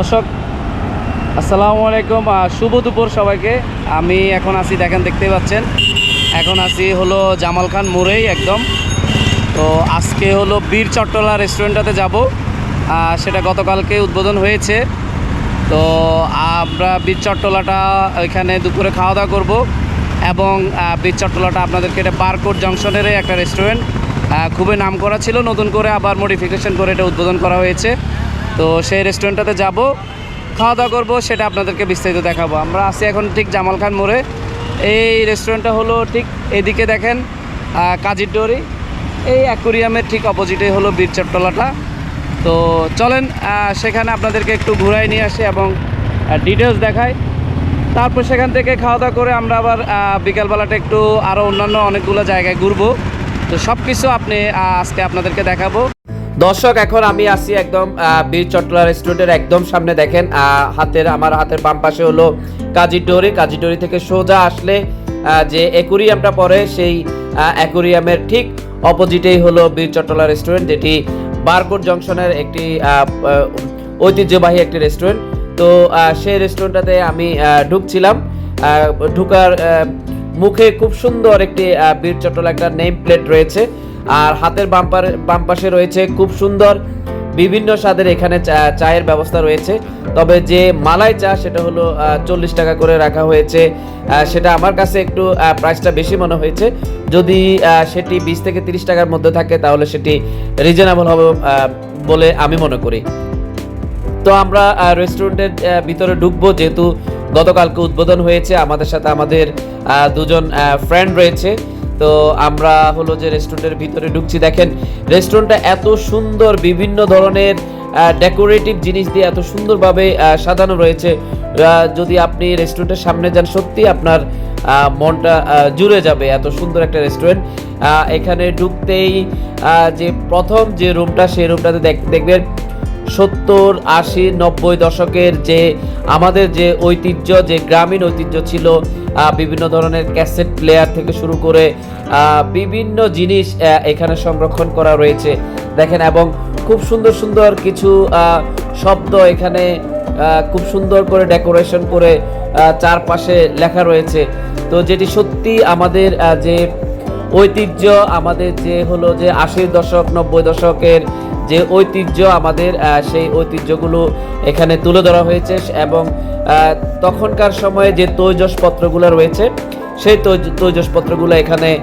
দর্শক, আসসালামু আলাইকুম শুভ দুপুর সবাইকে। আমি এখন আছি, দেখেন, দেখতেই পাচ্ছেন। এখন আছি হলো জামাল খান মোড়েই একদম। তো আজকে হলো বীর চট্টলা রেস্টুরেন্টটাতে যাব। সেটা গতকালকে উদ্বোধন হয়েছে। তো আমরা বীর চট্টলাটা ওইখানে দুপুরে খাওয়া দাওয়া করব এবং বীর চট্টলাটা আপনাদেরকে এটা বারকোট জংশনেরই একটা রেস্টুরেন্ট। খুবই নাম করা ছিল, নতুন করে আবার মডিফিকেশন করে এটা উদ্বোধন করা হয়েছে। তো সেই রেস্টুরেন্টটাতে যাব খাওয়া দাওয়া করব, সেটা আপনাদেরকে বিস্তারিত দেখাবো। আমরা আছি এখন ঠিক জামাল খান মোড়ে। এই রেস্টুরেন্টটা হলো ঠিক এদিকে দেখেন কাজীর ডোরি। এই অ্যাকোরিয়ামের ঠিক অপোজিটে হলো বীর চট্টলাটা। তো চলেন সেখানে আপনাদেরকে একটু ঘুরাই নিয়ে আসি এবং ডিটেলস দেখাই। তারপর সেখান থেকে খাওয়া দাওয়া করে আমরা আবার বিকালবেলাটা একটু আরও অন্যান্য অনেকগুলো জায়গায় ঘুরবো। তো সব কিছু আপনি আজকে আপনাদেরকে দেখাবো। দর্শক, এখন আমি আছি একদম বীর চট্টলা রেস্টুরেন্টের একদম সামনে দেখেন হাতের, আমার হাতের বাম পাশে হলো কাজীর ডোরি। কাজীর ডোরি থেকে সোজা আসলে যে অ্যাকুরিয়ামটা পড়ে, সেই অ্যাকুরিয়ামের ঠিক অপোজিটেই হলো বীর চট্টলা রেস্টুরেন্ট যেটি বারকোট জংশনের একটি ঐতিহ্যবাহী একটি রেস্টুরেন্ট তো সেই রেস্টুরেন্টটাতে আমি ঢুকছিলাম। ঢুকার মুখে খুব সুন্দর একটি বীর চট্টলা একটা নেম প্লেট রয়েছে। আর হাতের বাম্পার বাম পাশে রয়েছে খুব সুন্দর বিভিন্ন স্বাদের এখানে চায়ের ব্যবস্থা রয়েছে। তবে যে মালাই চা, সেটা হলো চল্লিশ টাকা করে রাখা হয়েছে। সেটা আমার কাছে একটু প্রাইসটা বেশি মনে হয়েছে। যদি সেটি বিশ থেকে তিরিশ টাকার মধ্যে থাকে, তাহলে সেটি রিজনেবল হবে বলে আমি মনে করি। তো আমরা রেস্টুরেন্টের ভিতরে ঢুকবো, যেহেতু গতকালকে উদ্বোধন হয়েছে। আমাদের সাথে আমাদের দুজন ফ্রেন্ড রয়েছে। তো আমরা হলো যে রেস্টুরেন্টের ভিতরে ঢুকছি। দেখেন রেস্টুরেন্টটা এত সুন্দর, বিভিন্ন ধরনের ডেকোরেটিভ জিনিস দিয়ে এত সুন্দরভাবে সাজানো রয়েছে। যদি আপনি রেস্টুরেন্টের সামনে যান সত্যি আপনার মনটা জুড়ে যাবে এত সুন্দর একটা রেস্টুরেন্ট এখানে ঢুকতেই যে প্রথম যে রুমটা সেই রুমটাতে দেখ- দেখবেন সত্তর, আশি, নব্বই দশকের যে আমাদের যে ঐতিহ্য, যে গ্রামীণ ঐতিহ্য ছিল বিভিন্ন ধরনের ক্যাসেট প্লেয়ার থেকে শুরু করে বিভিন্ন জিনিস এখানে সংরক্ষণ করা রয়েছে। দেখেন, এবং খুব সুন্দর সুন্দর কিছু শব্দ এখানে খুব সুন্দর করে ডেকোরেশন করে চারপাশে লেখা রয়েছে। তো যেটি সত্যি আমাদের যে ঐতিহ্য আমাদের যে হলো যে আশির দশক, নব্বই দশকের যে ঐতিহ্য আমাদের সেই ঐতিহ্যগুলো এখানে তুলে ধরা হয়েছে এবং তখনকার সময়ে যে তৈজসপত্রগুলো রয়েছে, সেই তৈজ- তৈজসপত্রগুলো এখানে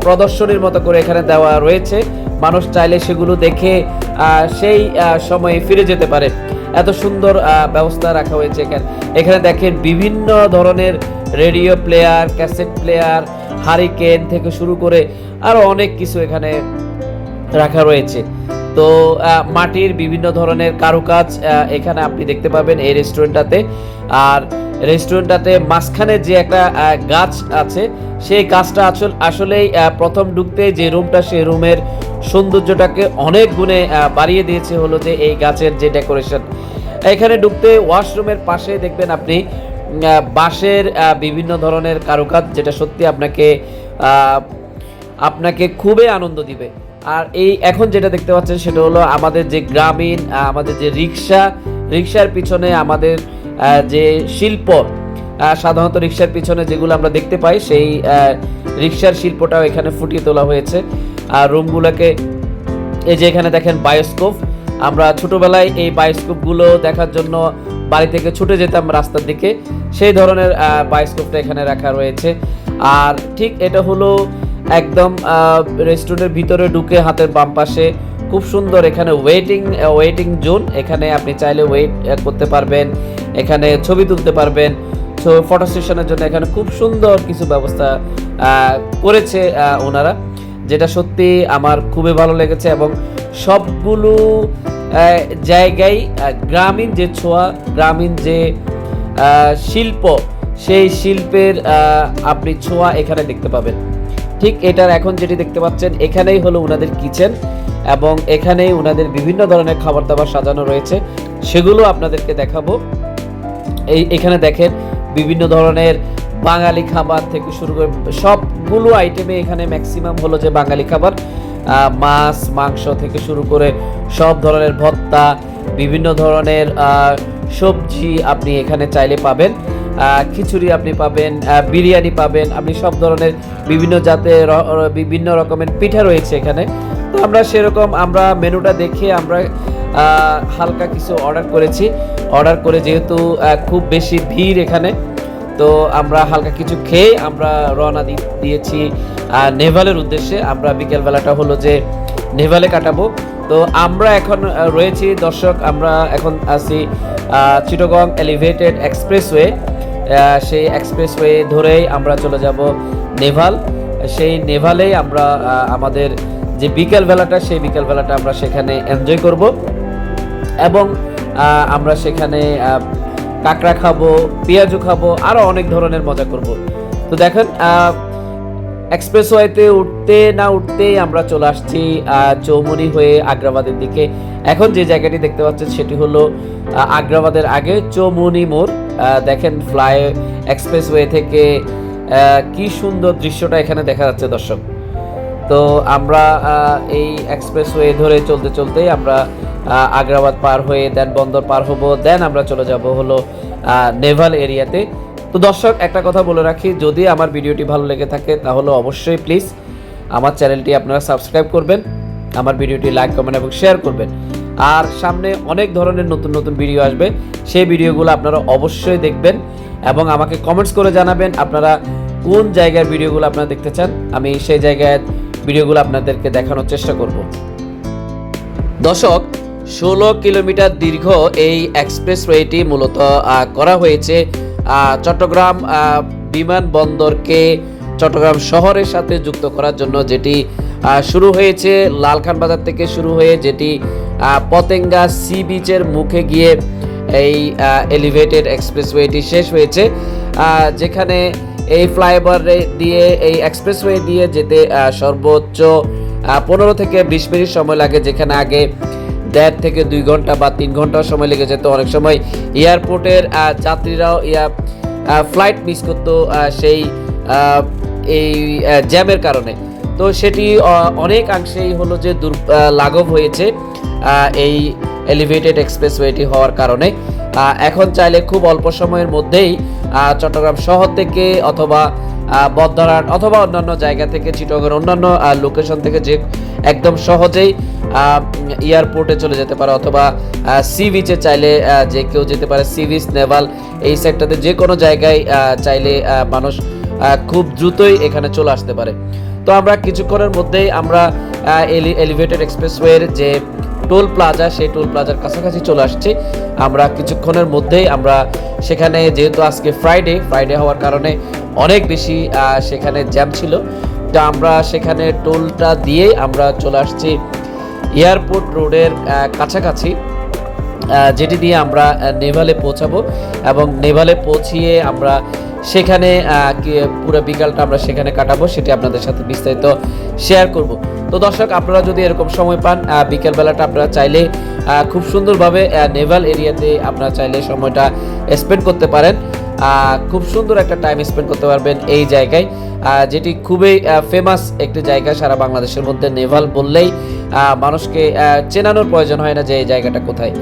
প্রদর্শনীর মতো করে এখানে দেওয়া রয়েছে। মানুষ চাইলে সেগুলো দেখে সেই সময়ে ফিরে যেতে পারে। এত সুন্দর ব্যবস্থা রাখা হয়েছে এখানে। এখানে দেখেন বিভিন্ন ধরনের radio player, cassette player hurricane থেকে শুরু করে আরও অনেক কিছু এখানে রাখা রয়েছে। তো মাটির বিভিন্ন ধরনের কারুকাজ এখানে আপনি দেখতে পাবেন এই রেস্টুরেন্টটাতে। আর রেস্টুরেন্টটাতে মাঝখানে যে একটা গাছ আছে, সেই গাছটা আসল, আসলেই প্রথম ঢুকতে যে রুমটা, সেই রুমের সৌন্দর্যটাকে অনেক গুণে বাড়িয়ে দিয়েছে হলো যে এই গাছের যে ডেকোরেশন। এখানে ঢুকতে ওয়াশরুমের পাশে দেখবেন আপনি বাঁশের বিভিন্ন ধরনের কারুকাজ যেটা সত্যি আপনাকে আপনাকে খুবই আনন্দ দিবে। আর এই এখন যেটা দেখতে পাচ্ছেন সেটা হলো আমাদের যে গ্রামীণ আমাদের যে রিক্সা, রিক্সার পিছনে আমাদের যে শিল্প সাধারণত রিক্সার পিছনে যেগুলো আমরা দেখতে পাই সেই রিক্সার শিল্পটাও এখানে ফুটিয়ে তোলা হয়েছে। আর রুমগুলোকে, এই যে এখানে দেখেন বায়োস্কোপ আমরা ছোটবেলায় এই বায়োস্কোপগুলো দেখার জন্য বাড়ি থেকে ছুটে যেতাম রাস্তার দিকে। সেই ধরনের বায়োস্কোপটা এখানে রাখা রয়েছে। আর ঠিক এটা হলো একদম রেস্টুরেন্টের ভিতরে ঢুকে হাতের বাম পাশে খুব সুন্দর এখানে ওয়েটিং ওয়েটিং জোন এখানে আপনি চাইলে ওয়েট করতে পারবেন। এখানে ছবি তুলতে পারবেন। তো ফটো সেশনের জন্য এখানে খুব সুন্দর কিছু ব্যবস্থা করেছে ওনারা। যেটা সত্যি আমার খুবই ভালো লেগেছে এবং সবগুলো জায়গায় গ্রামীণ যে ছোঁয়া, গ্রামীণ যে শিল্প, সেই শিল্পের আপনি ছোঁয়া এখানে দেখতে পাবেন। ঠিক এটার এখন যেটি দেখতে পাচ্ছেন, এখানেই হলো ওনাদের কিচেন এবং এখানেই ওনাদের বিভিন্ন ধরনের খাবার দাবার সাজানো রয়েছে। সেগুলো আপনাদেরকে দেখাবো। এই, এখানে দেখেন বিভিন্ন ধরনের বাঙালি খাবার থেকে শুরু করে সবগুলো আইটেমে এখানে ম্যাক্সিমাম হলো যে বাঙালি খাবার। মাছ, মাংস থেকে শুরু করে সব ধরনের ভত্তা, বিভিন্ন ধরনের সবজি আপনি এখানে চাইলে পাবেন। খিচুড়ি আপনি পাবেন বিরিয়ানি পাবেন, আপনি সব ধরনের বিভিন্ন জাতের বিভিন্ন রকমের পিঠা রয়েছে এখানে। তো আমরা সেরকম আমরা মেনুটা দেখে আমরা হালকা কিছু অর্ডার করেছি। অর্ডার করে যেহেতু খুব বেশি ভিড় এখানে। তো আমরা হালকা কিছু খেয়ে আমরা রওনা দিয়েছি নেভালের উদ্দেশ্যে। আমরা বিকেলবেলাটা হলো যে নেভালে কাটাবো। তো আমরা এখন রয়েছি, দর্শক, আমরা এখন আছি চিটগং এলিভেটেড এক্সপ্রেসওয়ে। সেই এক্সপ্রেসওয়ে ধরেই আমরা চলে যাব নেভাল। সেই নেভালেই আমরা আমাদের যে বিকেলবেলাটা, সেই বিকেলবেলাটা আমরা সেখানে এনজয় করব। এবং আমরা সেখানে কাঁকড়া খাব পেঁয়াজু খাব আরও অনেক ধরনের মজা করব। তো দেখেন এক্সপ্রেসওয়েতে উঠতে না উঠতেই আমরা চলে আসছি চৌমুনি হয়ে আগ্রাবাদের দিকে। এখন যে জায়গাটি দেখতে পাচ্ছেন সেটি হলো আগ্রাবাদের আগে চৌমুনি মোড়। দেখেন ফ্লাই এক্সপ্রেসওয়ে থেকে কি সুন্দর দৃশ্যটা এখানে দেখা যাচ্ছে দর্শক। তো আমরা এই এক্সপ্রেসওয়ে ধরে চলতে চলতে আমরা আগ্রাবাদ পার হয়ে দেন বন্দর পার হব। দেন আমরা চলে যাব হলো নেভাল এরিয়াতে। তো দর্শক, একটা কথা বলে রাখি, যদি আমার ভিডিওটি ভালো লেগে থাকে, তাহলে অবশ্যই প্লিজ আমার চ্যানেলটি আপনারা সাবস্ক্রাইব করবেন, আমার ভিডিওটি লাইক কমেন্ট এবং শেয়ার করবেন। আর সামনে অনেক ধরনের নতুন নতুন ভিডিও আসবে, সেই ভিডিওগুলো আপনারা অবশ্যই দেখবেন এবং আমাকে কমেন্টস করে জানাবেন আপনারা কোন জায়গার ভিডিওগুলো আপনারা দেখতে চান। আমি সেই জায়গায় ভিডিওগুলো আপনাদেরকে দেখানোর চেষ্টা করব। দর্শক ষোলো কিলোমিটার দীর্ঘ এই এক্সপ্রেসওয়েটি মূলত করা হয়েছে চট্টগ্রাম বিমানবন্দরকে চট্টগ্রাম শহরের সাথে যুক্ত করার জন্য, যেটি শুরু হয়েছে লালখান বাজার থেকে শুরু হয়ে যেটি পতেঙ্গা সি বিচের মুখে গিয়ে এই এলিভেটেড এক্সপ্রেসওয়েটি শেষ হয়েছে যেখানে এই ফ্লাইওভার দিয়ে, এই এক্সপ্রেসওয়ে দিয়ে যেতে সর্বোচ্চ পনেরো থেকে বিশ মিনিট সময় লাগে, যেখানে আগে দেড় থেকে দুই ঘণ্টা বা তিন ঘণ্টা সময় লেগে যেত। অনেক সময় এয়ারপোর্টের যাত্রীরাও ফ্লাইট মিস করতো সেই এই জ্যামের কারণে। তো সেটি অনেকাংশেই হলো যে দুর লাঘব হয়েছে এই এলিভেটেড এক্সপ্রেসওয়েটি হওয়ার কারণে। এখন চাইলে খুব অল্প সময়ের মধ্যেই চট্টগ্রাম শহর থেকে অথবা আহ, বদ্ধরাট অথবা অন্যান্য জায়গা থেকে চিটগের অন্যান্য লোকেশন থেকে যে একদম সহজেই এয়ারপোর্টে চলে যেতে পারে অথবা সি বিচে চাইলে যে কেউ যেতে পারে সি বিচ নেভাল এই সেক্টরতে যে কোনো জায়গায় চাইলে মানুষ খুব দ্রুতই এখানে চলে আসতে পারে। তো আমরা কিছুক্ষণের মধ্যেই আমরা এলিভেটেড এক্সপ্রেসওয়ের যে টোল প্লাজা, সেই টোল প্লাজার কাছাকাছি চলে আসছি। আমরা কিছুক্ষণের মধ্যেই আমরা সেখানে, যেহেতু আজকে ফ্রাইডে ফ্রাইডে হওয়ার কারণে অনেক বেশি সেখানে জ্যাম ছিল। তো আমরা সেখানে টোলটা দিয়ে আমরা চলে আসছি এয়ারপোর্ট রোডের কাছাকাছি। যেটি দিয়ে আমরা নেভালে পৌঁছাবো এবং নেভালে পৌঁছিয়ে আমরা সেখানে পুরো বিকালটা আমরা সেখানে কাটাবো, সেটি আপনাদের সাথে বিস্তারিত শেয়ার করব। তো দর্শক, আপনারা যদি এরকম সময় পান বিকেলবেলাটা আপনারা চাইলে খুব সুন্দরভাবে নেভাল এরিয়াতে আপনারা চাইলে সময়টা স্পেন্ড করতে পারেন। খুব সুন্দর একটা টাইম স্পেন্ড করতে পারবেন এই জায়গায়। যেটি খুবই ফেমাস একটি জায়গা সারা বাংলাদেশের মধ্যে, নেভাল বললেই মানুষকে চেনানোর প্রয়োজন হয় না যে এই জায়গাটা কোথায়।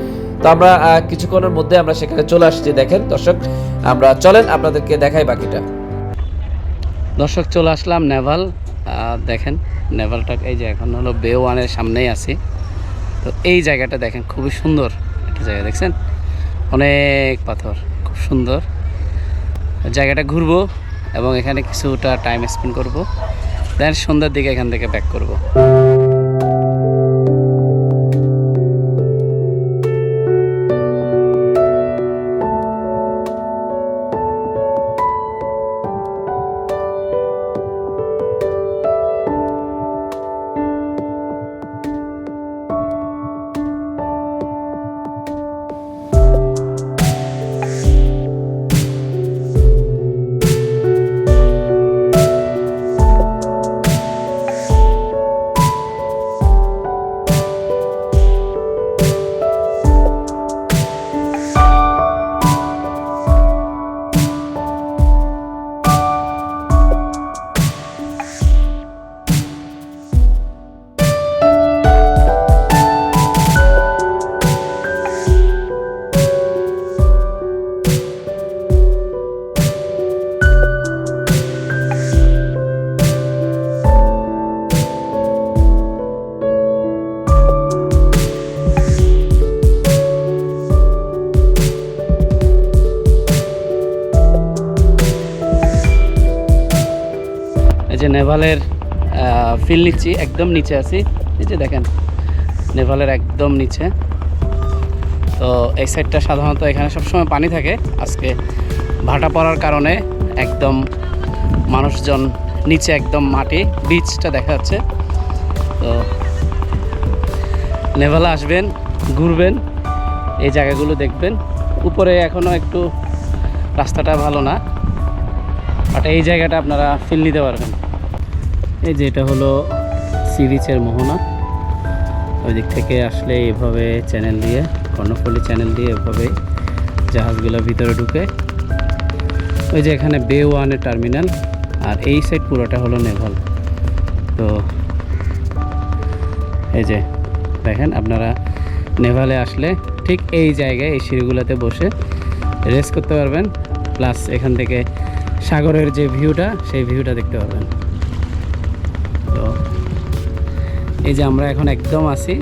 তো আমরা কিছুক্ষণের মধ্যে আমরা সেখানে চলে আসছি, দেখেন, দর্শক, আমরা চলেন, আপনাদেরকে দেখাই বাকিটা। দর্শক, চলে আসলাম নেভাল দেখেন, নেভালটা এই যে এখন হলো বে ওয়ানের সামনেই আছি। তো এই জায়গাটা দেখেন, খুবই সুন্দর একটা জায়গা, দেখছেন? অনেক পাথর, খুব সুন্দর। জায়গাটা ঘুরবো এবং এখানে কিছুটা টাইম স্পেন্ড করব। দেন সন্ধ্যার দিকে এখান থেকে ব্যাক করব। নেভালের ফিল নিচ্ছি, একদম নিচে আছি। এই যে দেখেন, নেভালের একদম নিচে। তো এই সাইডটা সাধারণত এখানে সবসময় পানি থাকে। আজকে ভাটা পড়ার কারণে একদম মানুষজন নিচে একদম মাটি বিচটা দেখা যাচ্ছে। তো নেভালে আসবেন, ঘুরবেন, এই জায়গাগুলো দেখবেন। উপরে এখনও একটু রাস্তাটা ভালো না বাট এই জায়গাটা আপনারা ফিল নিতে পারবেন। এই যে এটা হলো সি বিচের মোহনা। ওই দিক থেকে আসলে এভাবে চ্যানেল দিয়ে, কর্ণফুলি চ্যানেল দিয়ে এভাবে জাহাজগুলো ভিতরে ঢুকে। ওই যে এখানে বে ওয়ানের টার্মিনাল আর এই সাইড পুরোটা হলো নেভাল তো এই যে দেখেন আপনারা নেভালে আসলে ঠিক এই জায়গায়, এই সিঁড়িগুলোতে বসে রেস্ট করতে পারবেন। প্লাস এখান থেকে সাগরের যে ভিউটা সেই ভিউটা দেখতে পারবেন। এই যে আমরা এখন একদম আছি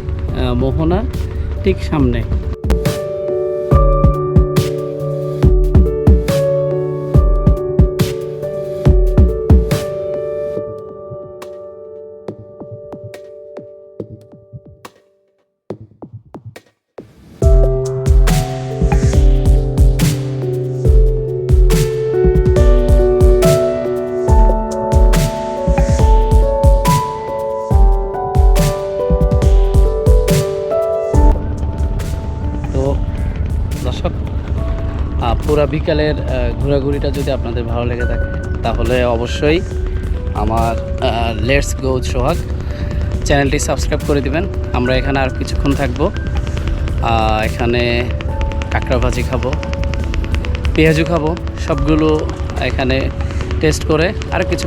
মোহনার ঠিক সামনে। দর্শক পুরা বিকালের ঘোরাঘুরিটা যদি আপনাদের ভালো লেগে থাকে, তাহলে অবশ্যই আমার লেটস গো সোহাগ চ্যানেলটি সাবস্ক্রাইব করে দিবেন। আমরা এখানে আর কিছুক্ষণ থাকব। এখানে কাঁকড়া ভাজি খাব পেঁয়াজু খাব, সবগুলো এখানে টেস্ট করে আর কিছু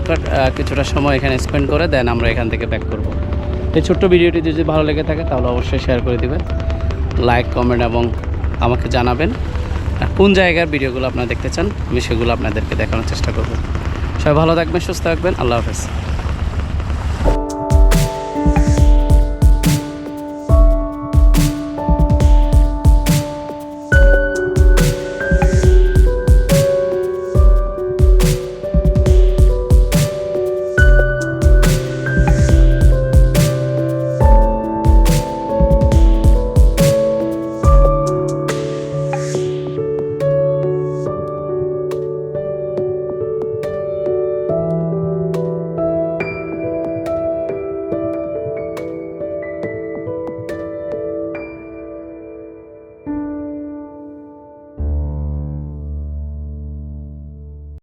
কিছুটা সময় এখানে স্পেন্ড করে দেন আমরা এখান থেকে ব্যাক করব। এই ছোট্ট ভিডিওটি যদি ভালো লেগে থাকে, তাহলে অবশ্যই শেয়ার করে দিবেন। লাইক কমেন্ট এবং আমাকে জানাবেন। আর কোন জায়গার ভিডিওগুলো আপনারা দেখতে চান, আমি সেগুলো আপনাদেরকে দেখানোর চেষ্টা করব। সবাই ভালো থাকবেন, সুস্থ থাকবেন, আল্লাহ হাফেজ।